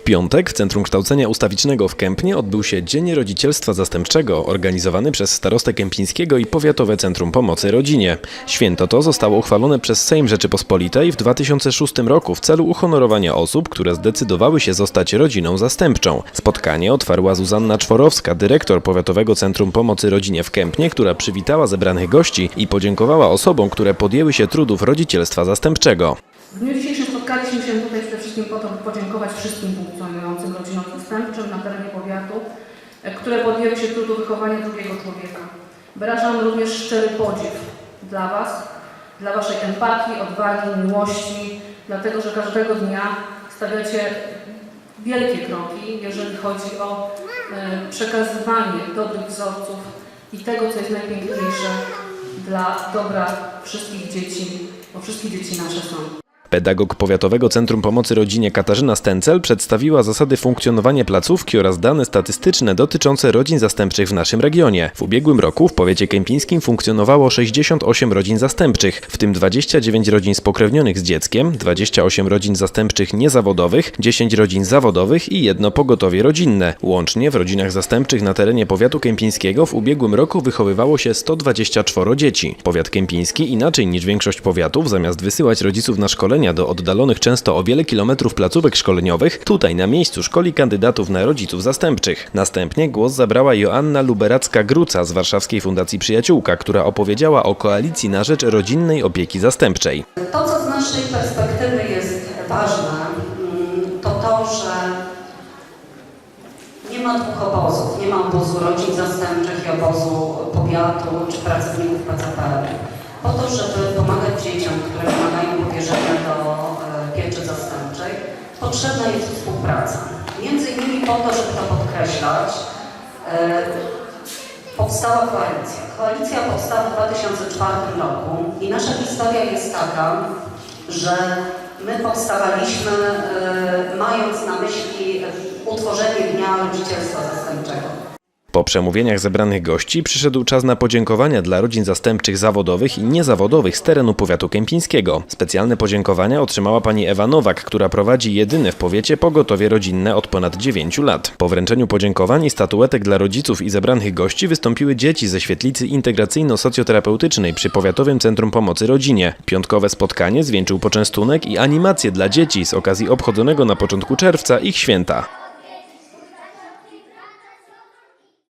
W piątek w Centrum Kształcenia Ustawicznego w Kępnie odbył się Dzień Rodzicielstwa Zastępczego, organizowany przez starostę kępińskiego i Powiatowe Centrum Pomocy Rodzinie. Święto to zostało uchwalone przez Sejm Rzeczypospolitej w 2006 roku w celu uhonorowania osób, które zdecydowały się zostać rodziną zastępczą. Spotkanie otwarła Zuzanna Czworowska, dyrektor Powiatowego Centrum Pomocy Rodzinie w Kępnie, która przywitała zebranych gości i podziękowała osobom, które podjęły się trudów rodzicielstwa zastępczego. Spotkaliśmy się tutaj przede wszystkim po to, by podziękować wszystkim funkcjonującym rodzinom zastępczym na terenie powiatu, e, które podjęły się trudu wychowania drugiego człowieka. Wyrażam również szczery podziw dla Was, dla Waszej empatii, odwagi, miłości, dlatego że każdego dnia stawiacie wielkie kroki, jeżeli chodzi o e, przekazywanie dobrych wzorców i tego, co jest najpiękniejsze dla dobra wszystkich dzieci, bo wszystkie dzieci nasze są. Pedagog Powiatowego Centrum Pomocy Rodzinie Katarzyna Stencel przedstawiła zasady funkcjonowania placówki oraz dane statystyczne dotyczące rodzin zastępczych w naszym regionie. W ubiegłym roku w powiecie kępińskim funkcjonowało 68 rodzin zastępczych, w tym 29 rodzin spokrewnionych z dzieckiem, 28 rodzin zastępczych niezawodowych, 10 rodzin zawodowych i jedno pogotowie rodzinne. Łącznie w rodzinach zastępczych na terenie powiatu kępińskiego w ubiegłym roku wychowywało się 124 dzieci. Powiat kępiński inaczej niż większość powiatów zamiast wysyłać rodziców na szkolenia do oddalonych często o wiele kilometrów placówek szkoleniowych, tutaj na miejscu szkoli kandydatów na rodziców zastępczych. Następnie głos zabrała Joanna Luberacka-Gruca z Warszawskiej Fundacji Przyjaciółka, która opowiedziała o koalicji na rzecz rodzinnej opieki zastępczej. To, co z naszej perspektywy jest ważne, mm, to to, że nie ma dwóch obozów. Nie ma obozu rodzin zastępczych i obozu powiatu czy pracowników PCPR. Po to, żeby pomagać dzieciom, które wymagają powierzenia do e, pieczy zastępczej, potrzebna jest współpraca. Między innymi po to, żeby to podkreślać, e, powstała koalicja. Koalicja powstała w 2004 roku i nasza historia jest taka, że my powstawaliśmy e, mając na myśli utworzenie Dnia Rodzicielstwa Zastępczego. Po przemówieniach zebranych gości przyszedł czas na podziękowania dla rodzin zastępczych zawodowych i niezawodowych z terenu powiatu kępińskiego. Specjalne podziękowania otrzymała pani Ewa Nowak, która prowadzi jedyne w powiecie pogotowie rodzinne od ponad 9 lat. Po wręczeniu podziękowań i statuetek dla rodziców i zebranych gości wystąpiły dzieci ze świetlicy integracyjno-socjoterapeutycznej przy Powiatowym Centrum Pomocy Rodzinie. Piątkowe spotkanie zwieńczył poczęstunek i animacje dla dzieci z okazji obchodzonego na początku czerwca ich święta.